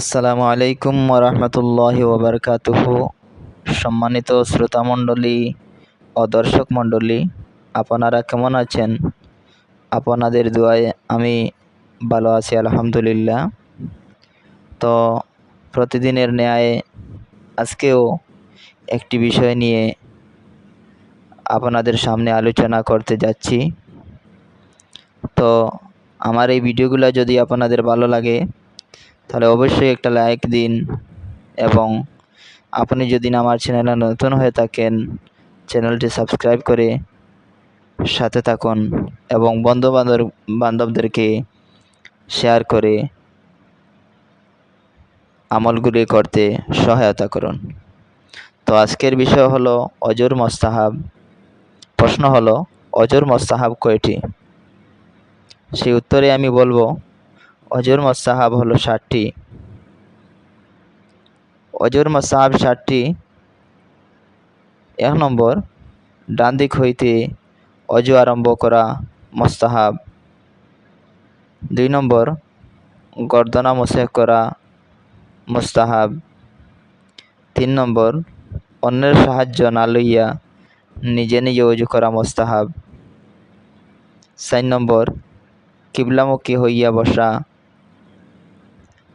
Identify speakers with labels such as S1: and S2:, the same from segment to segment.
S1: আসসালামু আলাইকুম রহমতুল্লাহ ওবরকাতুহ। সম্মানিত শ্রোতামণ্ডলী ও দর্শক মণ্ডলী, আপনারা কেমন আছেন? আপনাদের দোয়ায় আমি ভালো আছি, আলহামদুলিল্লাহ। তো প্রতিদিনের ন্যায় আজকেও একটি বিষয় নিয়ে আপনাদের সামনে আলোচনা করতে যাচ্ছি। তো আমার এই ভিডিওগুলো যদি আপনাদের ভালো লাগে তাহলে অবশ্যই একটা লাইক দিন এবং আপনি যদি আমার চ্যানেলে নতুন হয়ে থাকেন চ্যানেলটি সাবস্ক্রাইব করে সাথে থাকুন এবং বন্ধু বান্ধব বান্ধবদেরকে শেয়ার করে আমলগুলি করতে সহায়তা করুন। তো আজকের বিষয় হলো অজর মোস্তাহাব। প্রশ্ন হলো, অজর মোস্তাহাব কয়টি? সেই উত্তরে আমি বলব অজর মোস্তাহাব হলো ষাটটি। অজর মোস্তাহাব ষাটটি। এক নম্বর, ডান দিক হইতে অজু আরম্ভ করা মোস্তাহাব দুই নম্বর, গর্দনা মোসেক করা মোস্তাহাব তিন নম্বর, অন্যের সাহায্য না লইয়া নিজে নিজে অজু করা মোস্তাহাব চার নম্বর, কিবলামুখী হইয়া বসা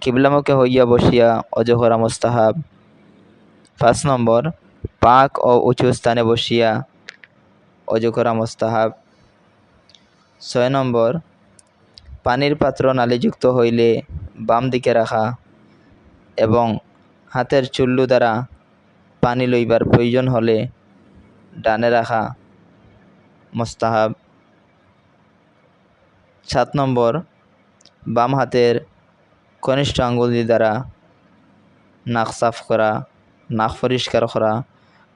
S1: কিবলামুখী হইয়া বসিয়া অজু মোস্তাহাব। পাঁচ নম্বর, পাক ও উঁচু স্থানে বসিয়া অজু মোস্তাহাব। ছয় নম্বর, পানির পাত্র নালিযুক্ত হইলে বাম দিকে রাখা এবং হাতের চুল্লু দ্বারা পানি লইবার প্রয়োজন হলে ডানে রাখা মোস্তাহাব। সাত নম্বর, বাম হাতের কনিষ্ঠ আঙ্গুলি দ্বারা নাক সাফ করা, নাক পরিষ্কার করা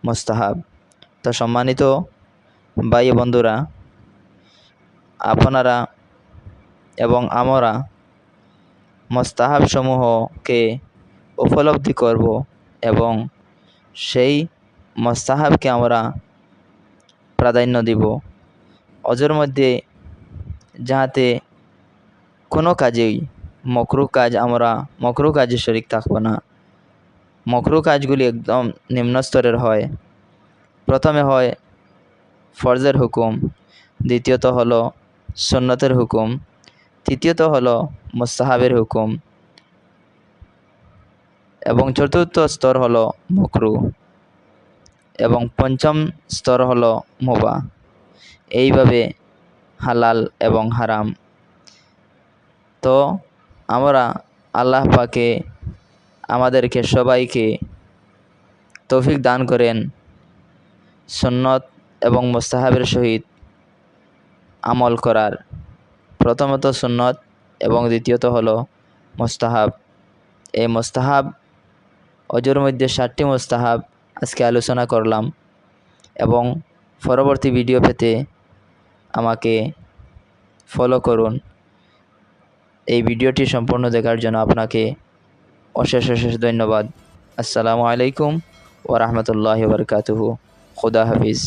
S1: মোস্তাহাব। তো সম্মানিত ভাই বন্ধুরা, আপনারা এবং আমরা মোস্তাহাবসমূহকে উপলব্ধি করব এবং সেই মোস্তাহাবকে আমরা প্রাধান্য দিব। অজর মধ্যে যাহাতে কোনো কাজেই মকরু কাজ আমরা, মকরু কাজে শরিক থাকব না। মকরু কাজগুলি একদম নিম্ন স্তরের হয়। প্রথমে হয় ফরজের হুকুম, দ্বিতীয়ত হলো সুন্নতের হুকুম, তৃতীয়ত হলো মুস্তাহাবের হুকুম, এবং চতুর্থ স্তর হলো মকরু, এবং পঞ্চম স্তর হলো মোবা। এইভাবে হালাল এবং হারাম। তো আমরা আল্লাহ পাকে আমাদেরকে সবাইকে তৌফিক দান করেন, সুন্নত এবং মোস্তাহাবের সহিত আমল করার। প্রথমত সুন্নত এবং দ্বিতীয়ত হলো মোস্তাহাব। এই মোস্তাহাব, অজুর মধ্যে ষাটটি মোস্তাহাব আজকে আলোচনা করলাম এবং পরবর্তী ভিডিও পেতে আমাকে ফলো করুন। এই ভিডিওটি সম্পূর্ণ দেখার জন্য আপনাকে অশেষ অশেষ ধন্যবাদ। আসসালামু আলাইকুম ওরহমতুল্লাহ বরকাতুহু। খুদা হাফিজ।